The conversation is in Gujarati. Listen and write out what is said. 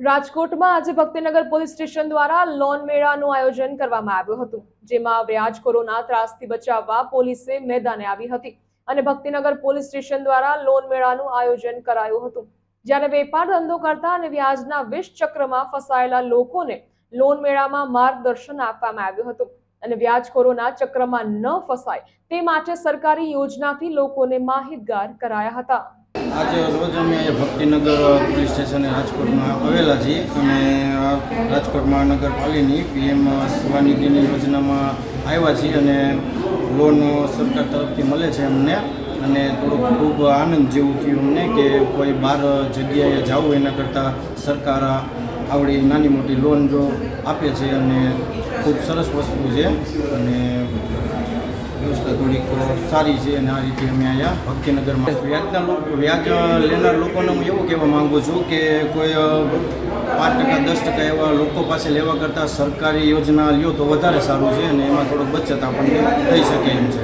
રાજકોટમાં આજે ભક્તિનગર પોલીસ સ્ટેશન દ્વારા લોન મેળાનું આયોજન કરવામાં આવ્યું હતું, જેમાં વ્યાજખોરોના ત્રાસથી બચાવવા પોલીસે મેદાને આવી હતી અને ભક્તિનગર પોલીસ સ્ટેશન દ્વારા લોન મેળાનું આયોજન કરાયું હતું. જ્યારે વેપાર ધંધો કરતા અને વ્યાજના વિષ ચક્રમાં ફસાયેલા લોકોને લોન મેળામાં માર્ગદર્શન આપવામાં આવ્યું હતું અને વ્યાજખોરોના ચક્રમાં ન ફસાય તે માટે સરકારી યોજનાથી લોકોને માહિતગાર કરાયા હતા. આજે રોજ અમે ભક્તિનગર પોલીસ સ્ટેશને રાજકોટમાં આવેલા છીએ. અને રાજકોટ મહાનગરપાલિકાની પીએમ સ્વનિધિની યોજનામાં આવ્યા છીએ અને લોન સરકાર તરફથી મળે છે અમને. અને થોડુંક ખૂબ આનંદ જેવું થયું અમને કે કોઈ બહાર જગ્યાએ જવું એના કરતાં સરકાર આવડી નાની મોટી લોન જો આપે છે અને ખૂબ સરસ વસ્તુ છે. અને વ્યવસ્થા થોડીક સારી છે અને આ રીતે અમે અહીંયા ભક્તિનગરમાં વ્યાજના લોકો વ્યાજ લેનાર લોકોને હું એવું કહેવા માગું છું કે કોઈ પાંચ ટકા, દસ ટકા એવા લોકો પાસે લેવા કરતાં સરકારી યોજના લ્યો તો વધારે સારું છે અને એમાં થોડોક બચત આપણને થઈ શકે એમ છે.